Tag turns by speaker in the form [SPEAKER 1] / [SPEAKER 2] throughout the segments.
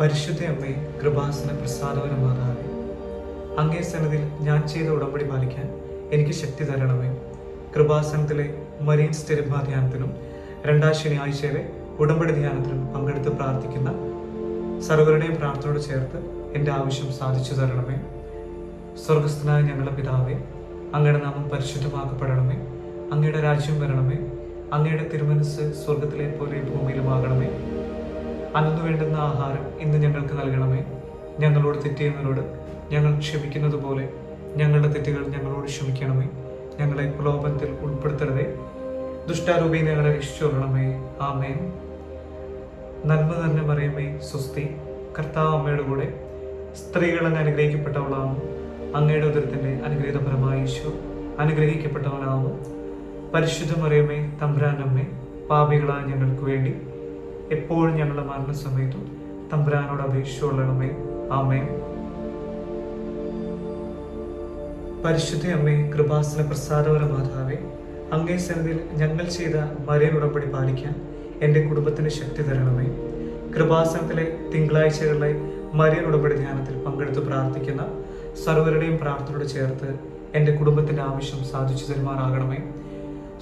[SPEAKER 1] പരിശുദ്ധ അമ്മേ കൃപാസന പ്രസാദപരമാകാതെ. അങ്ങേ സന്നദ്ധിൽ ഞാൻ ചെയ്ത ഉടമ്പടി പാലിക്കാൻ എനിക്ക് ശക്തി തരണമേ. കൃപാസനത്തിലെ മരീൻ സ്ഥിരഭാ ധ്യാനത്തിനും രണ്ടാം ശനിയാഴ്ചയിലെ ഉടമ്പടി ധ്യാനത്തിനും പങ്കെടുത്ത് പ്രാർത്ഥിക്കുന്ന സർവരുടെയും പ്രാർത്ഥനയോട് ചേർത്ത് എന്റെ ആവശ്യം സാധിച്ചു തരണമേ. സ്വർഗസ്ഥനായ ഞങ്ങളുടെ പിതാവേ അങ്ങയുടെ നാമം പരിശുദ്ധമാക്കപ്പെടണമേ. അങ്ങയുടെ രാജ്യം വരണമേ. അങ്ങയുടെ തിരുമനസ് സ്വർഗത്തിലെ പോലെ ഭൂമിയിലുമാകണമേ. അന്നു വേണ്ടുന്ന ആഹാരം ഇന്ന് ഞങ്ങൾക്ക് നൽകണമേ. ഞങ്ങളോട് തെറ്റിയുന്നവരോട് ഞങ്ങൾ ക്ഷമിക്കുന്നത് പോലെ ഞങ്ങളുടെ തെറ്റുകൾ ഞങ്ങളോട് ക്ഷമിക്കണമേ. ഞങ്ങളെ പ്രലോഭനത്തിൽ ഉൾപ്പെടുത്തരുതേ. ദുഷ്ടാരൂപി ഞങ്ങളെ രക്ഷിച്ചുകൊള്ളണമേ ആമേൻ. നന്മ തന്നെ പറയുമേ സുസ്തി കർത്താവ് അമ്മയുടെ കൂടെ സ്ത്രീകൾ അങ്ങ് അനുഗ്രഹിക്കപ്പെട്ടവളാവും. അങ്ങയുടെ ഉദരത്തിന്റെ അനുഗ്രഹീതപരമായ ഈശോ അനുഗ്രഹിക്കപ്പെട്ടവനാവും. പരിശുദ്ധം അറിയമേ തമ്പ്രാൻ തമ്പുരാനമ്മേ പാപികളായ ഞങ്ങൾക്ക് വേണ്ടി എപ്പോഴും ഞങ്ങളുടെ മരണസമയത്തും തമ്പുരാനോട് അപേക്ഷിച്ചുകൊള്ളണമേ ആമേ പരിശുദ്ധ അമ്മേ കൃപാസന പ്രസാദപര മാതാവേ അങ്ങേ സന്നിധിയിൽ ഞങ്ങൾ ചെയ്ത മറിയൻ ഉടമ്പടി പാലിക്കാൻ എന്റെ കുടുംബത്തിന് ശക്തി തരണമേ. കൃപാസനത്തിലെ തിങ്കളാഴ്ചകളിലെ മരിയൻ ഉടമ്പടി ധ്യാനത്തിൽ പങ്കെടുത്ത് പ്രാർത്ഥിക്കുന്ന സർവരുടെയും പ്രാർത്ഥനയോട് ചേർത്ത് എന്റെ കുടുംബത്തിന്റെ ആവശ്യം സാധിച്ചു തരുമാറാകണമേ.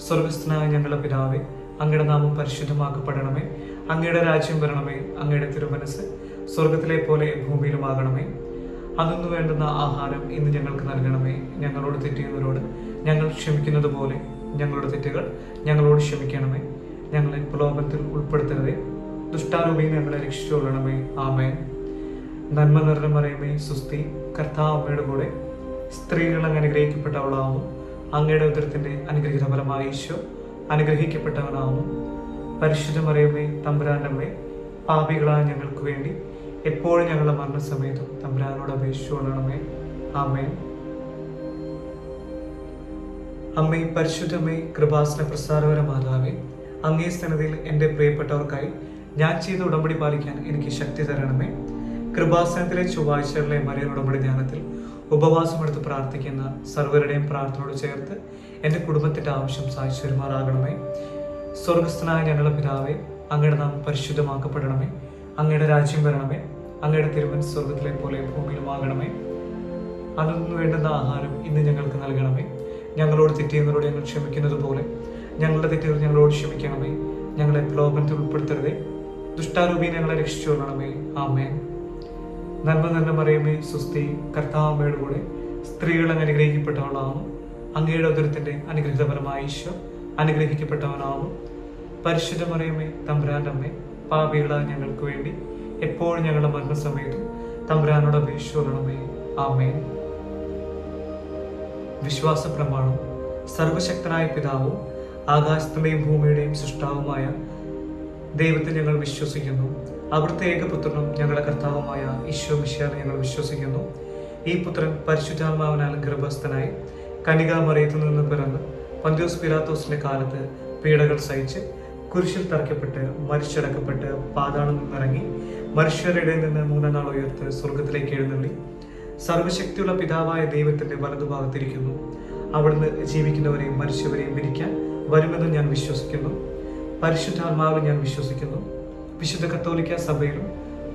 [SPEAKER 1] സ്വർഗസ്ഥനായ ഞങ്ങളുടെ പിതാവേ അങ്ങയുടെ നാമം പരിശുദ്ധമാക്കപ്പെടണമേ. അങ്ങയുടെ രാജ്യം വരണമേ അങ്ങയുടെ തിരുമനസ് സ്വർഗത്തിലെ പോലെ ഭൂമിയിലുമാകണമേ. അതൊന്നു വേണ്ടുന്ന ആഹാരം ഇന്ന് ഞങ്ങൾക്ക് നൽകണമേ. ഞങ്ങളോട് തെറ്റിയവരോട് ഞങ്ങൾ ക്ഷമിക്കുന്നത് പോലെ ഞങ്ങളുടെ തെറ്റുകൾ ഞങ്ങളോട് ക്ഷമിക്കണമേ. ഞങ്ങളെ പ്രലോഭനത്തിൽ ഉൾപ്പെടുത്തരുതേ. ദുഷ്ടാരൂപയും ഞങ്ങളെ രക്ഷിച്ചുകൊള്ളണമേ ആമേ നന്മ നിറഞ്ഞ മറിയമേ സുസ്തി കർത്താവ് അമ്മയുടെ കൂടെ സ്ത്രീകൾ അങ്ങ് അനുഗ്രഹിക്കപ്പെട്ടവളാവുന്നു. അങ്ങയുടെ ഉദരത്തിന്റെ അനുഗ്രഹിത ഫലമായ ഈശോ അനുഗ്രഹിക്കപ്പെട്ടവനാവുന്നു. പരിശുദ്ധ മറിയമ്മേ തമ്പുരാനമ്മേ പാപികളായ ഞങ്ങൾക്ക് വേണ്ടി എപ്പോഴും ഞങ്ങളുടെ മരണസമയത്തും തമ്പുരാനോട് അപേക്ഷിച്ചുകൊള്ളണമേ ആമേൻ. അമ്മേ പരിശുദ്ധമേ കൃപാസന പ്രസാരവര മാതാവേ അങ്ങേ സ്ഥലത്തിൽ എന്റെ പ്രിയപ്പെട്ടവർക്കായി ഞാൻ ചെയ്ത ഉടമ്പടി പാലിക്കാൻ എനിക്ക് ശക്തി തരണമേ. കൃപാസനത്തിലെ ചൊവ്വാഴ്ചകളിലെ മറിയൻ ഉടമ്പടി ധ്യാനത്തിൽ ഉപവാസമെടുത്ത് പ്രാർത്ഥിക്കുന്ന സർവരുടെയും പ്രാർത്ഥനയോട് ചേർത്ത് എന്റെ കുടുംബത്തിന്റെ ആവശ്യം സാധിച്ചു വരുമാറാകണമേ സ്വർഗസ്ഥനായ ഞങ്ങളുടെ പിതാവേ അങ്ങയുടെ നാം പരിശുദ്ധമാക്കപ്പെടണമേ. അങ്ങയുടെ രാജ്യം വരണമേ. അങ്ങയുടെ തിരുവൻ സ്വർഗത്തിലെ പോലെ ഭൂമിയിലുമാകണമേ. അതൊന്നു വേണ്ടുന്ന ആഹാരം ഇന്ന് ഞങ്ങൾക്ക് നൽകണമേ. ഞങ്ങളോട് തെറ്റിയുന്നവരോട് ഞങ്ങൾ ക്ഷമിക്കുന്നത് പോലെ. ഞങ്ങളുടെ തെറ്റുകൾ ഞങ്ങളോട് ക്ഷമിക്കണമേ. ഞങ്ങളെ പ്രലോഭനത്തിൽ ഉൾപ്പെടുത്തരുതേ. ദുഷ്ടാരൂപി ഞങ്ങളെ രക്ഷിച്ചു കൊള്ളണമേ. ആമേ നന്മ നന്മ പറയുമേ സുസ്ഥി കർത്താവമ്മയുടെ കൂടെ സ്ത്രീകൾ അങ്ങ് അനുഗ്രഹിക്കപ്പെട്ടവളാവും അങ്ങയുടെ ഉദരത്തിന്റെ അനുഗ്രഹിതപരമായ ഈശോ അനുഗ്രഹിക്കപ്പെട്ടവനാവും. പരിശുദ്ധ മറിയമേ തമ്പുരാന്റെ അമ്മേ പാപികളായ ഞങ്ങൾക്ക് വേണ്ടി എപ്പോഴും ഞങ്ങളുടെ മരണസമയത്തും തമ്പുരാനോട് അപേക്ഷിച്ചുകൊള്ളണമേ ആമേ വിശ്വാസ പ്രമാണം സർവശക്തനായ പിതാവും ആകാശത്തിലെയും ഭൂമിയുടെയും സൃഷ്ടാവുമായ ദൈവത്തെ ഞങ്ങൾ വിശ്വസിക്കുന്നു. അവിടുത്തെ ഏകപുത്രനും ഞങ്ങളുടെ കർത്താവുമായ ഈശോ മിഷ്യാനെ ഞങ്ങൾ വിശ്വസിക്കുന്നു. ഈ പുത്രൻ പരിശുദ്ധാത്മാവിനാൽ ഗർഭസ്ഥനായി കനികാമറിയത്തിൽ നിന്ന് പിറന്ന് പന്ത്യോസ് പിലാത്തോസിന്റെ കാലത്ത് പീഡകൾ സഹിച്ച് കുരിശിൽ തറയ്ക്കപ്പെട്ട് മരിച്ചടക്കപ്പെട്ട് പാതാളം നിന്നിറങ്ങി മനുഷ്യരുടെ നിന്ന് മൂന്നാം നാൾ ഉയർത്ത് സ്വർഗത്തിലേക്ക് എഴുന്നള്ളി. സർവശക്തിയുള്ള പിതാവായ ദൈവത്തിന്റെ വലതുഭാഗത്തിരിക്കുന്നു. അവിടുന്ന് ജീവിക്കുന്നവരെയും മരിച്ചവരെയും വിരിക്കാൻ വരുമെന്ന് ഞാൻ വിശ്വസിക്കുന്നു. പരിശുദ്ധാത്മാവിൽ ഞാൻ വിശ്വസിക്കുന്നു. വിശുദ്ധ കത്തോലിക്ക സഭയിലും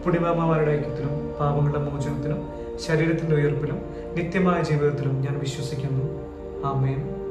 [SPEAKER 1] പുണ്യമാമാരുടെ ഐക്യത്തിലും പാപങ്ങളുടെ മോചനത്തിനും ശരീരത്തിന്റെ ഉയർപ്പിലും നിത്യമായ ജീവിതത്തിലും ഞാൻ വിശ്വസിക്കുന്നു. ആമേൻ.